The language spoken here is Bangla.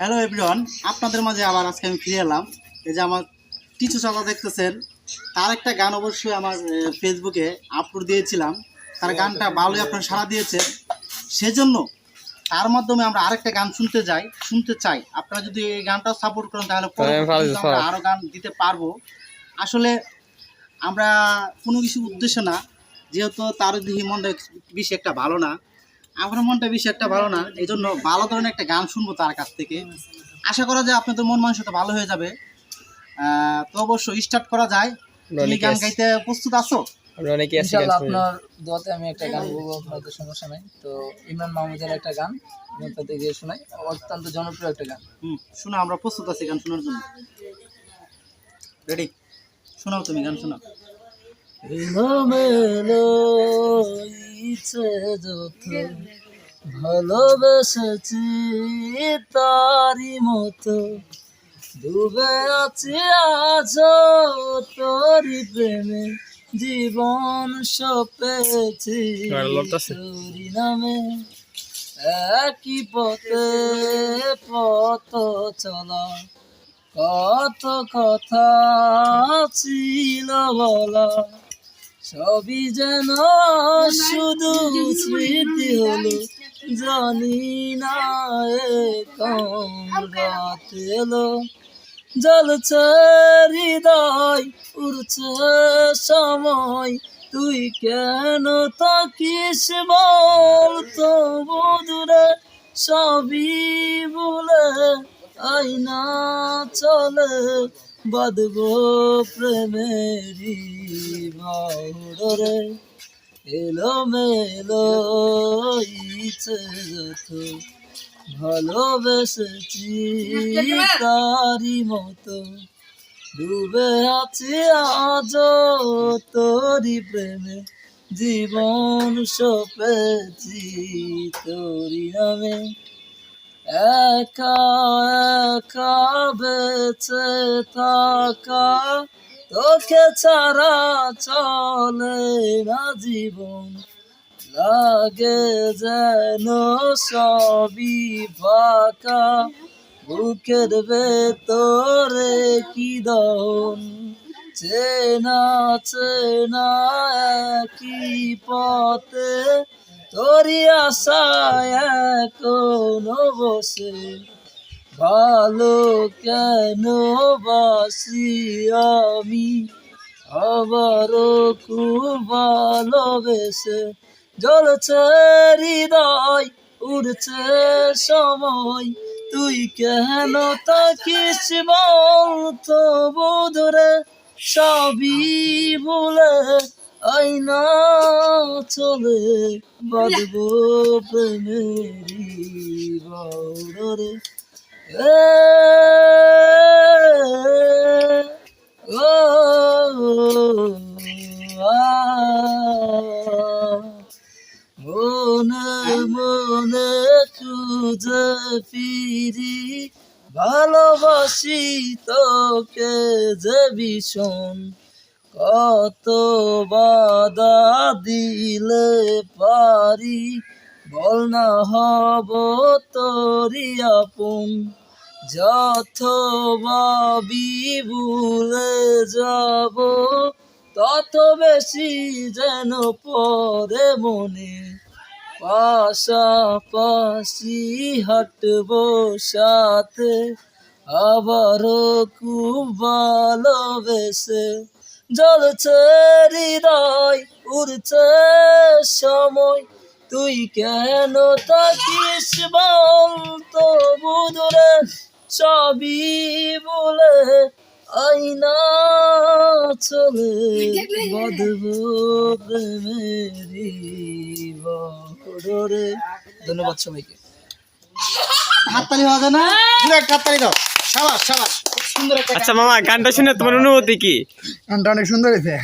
হ্যালো এভরিওয়ান আপনাদের মাঝে আবার আজকে আমি ফিরে এলাম। এই যে আমার টিচু চাচা দেখতেছেন তার একটা গান অবশ্যই আমার ফেসবুকে আপলোড দিয়েছিলাম। তার গানটা ভালোই আপনারা সাড়া দিয়েছেন। সেজন্য তার মাধ্যমে আমরা আরেকটা গান শুনতে যাই শুনতে চাই। আপনারা যদি এই গানটাও সাপোর্ট করেন তাহলে আমরা আরও গান দিতে পারব। আসলে আমরা কোনো কিছু উদ্দেশ্য না যেহেতু তার দিহি মনটা বেশি একটা ভালো না। আমার মনটা বেশি একটা ভালো না এই জন্য ভালো ধরনের একটা গান শুনব তার কাছ থেকে। আশা করা যায় আপনাদের মন মানসিকতা ভালো হয়ে যাবে। আহ, তো অবশ্যই স্টার্ট করা যায়। তুমি গান গাইতে প্রস্তুত আছো? আমরা অনেকে আছি ইনশাআল্লাহ আপনার দোয়াতে আমি একটা গান বলব আপনাদের সমস্যা নাই। তো ইমরান মাহমুদের একটা গান আমি আপনাদের গিয়ে শোনাই। অত্যন্ত জনপ্রিয় একটা গান। হুম শোনো আমরা প্রস্তুত আছি গান শোনার জন্য। রেডি শোনাও তুমি গান শোনাও। ইচ্ছে যত ভালোবেসেছি তারি মতো ডুবে আছি আজ তোরি প্রেমে জীবন সপেছি। তোরি নামে একই পথে পথ চলা কত কথা ছিল বলা সবই যেন শুধু স্মৃতি হলো জানি না এ কোন রাত এলো। জ্বলছে হৃদয় উড়ছে সময়। তুই কেন তাকিস বল তো দূরে সবই বলে আইনা চলে। বাদব প্রেমেরি বাউরে এলো মেলো ইচ্ছে যত ভালোবেসেছি তারি মতো। ডুবে আছি আজ তোরি প্রেমে। জীবন সপেছি তোরি নামে। একা একা বেঁচে থাকা তোকে ছাড়া চলে না জীবন লাগে যেন সবই ফাঁকা বুকের ভেতরে কি দন চেনা চেনা একই পথে। তোরি আশায় এখনও বসে। ভালো কেন বাসি আমি? আবারও খুব ভালোবেসে জ্বলছে হৃদয়, উড়ছে সময়। তুই কেন তাকিস বল তো বোধরে সবই বলে আইনা চলে বাদব প্রেমেরি আ মনে মনে খুঁজে ফিরি, ভালোবাসি তোকে যে ভীষণ কত বাধা দিলে পারি, বল না হব তোরি আপন। যত ভাবি ভুলে যাব, তত বেশি যেন পরে মনে। পাশাপাশি হাঁটবো সাথে আবারও খুব ভালোবেসে। জ্বলছে হৃদয়, উড়ছে সময়, তুই কেন তাকিস বল তো বুধরে সবই বলে আইনা চলে বদব প্রেমেরি বড়রে ধন্যবাদ সবাইকে। হাততালি যায় না? পুরো একটা হাততালি দাও। সাবাস সাবাস। সুন্দর একটা গান। আচ্ছা মামা গানটা শুনে তোমার অনুভূতি কি? গানটা অনেক সুন্দর হয়েছে।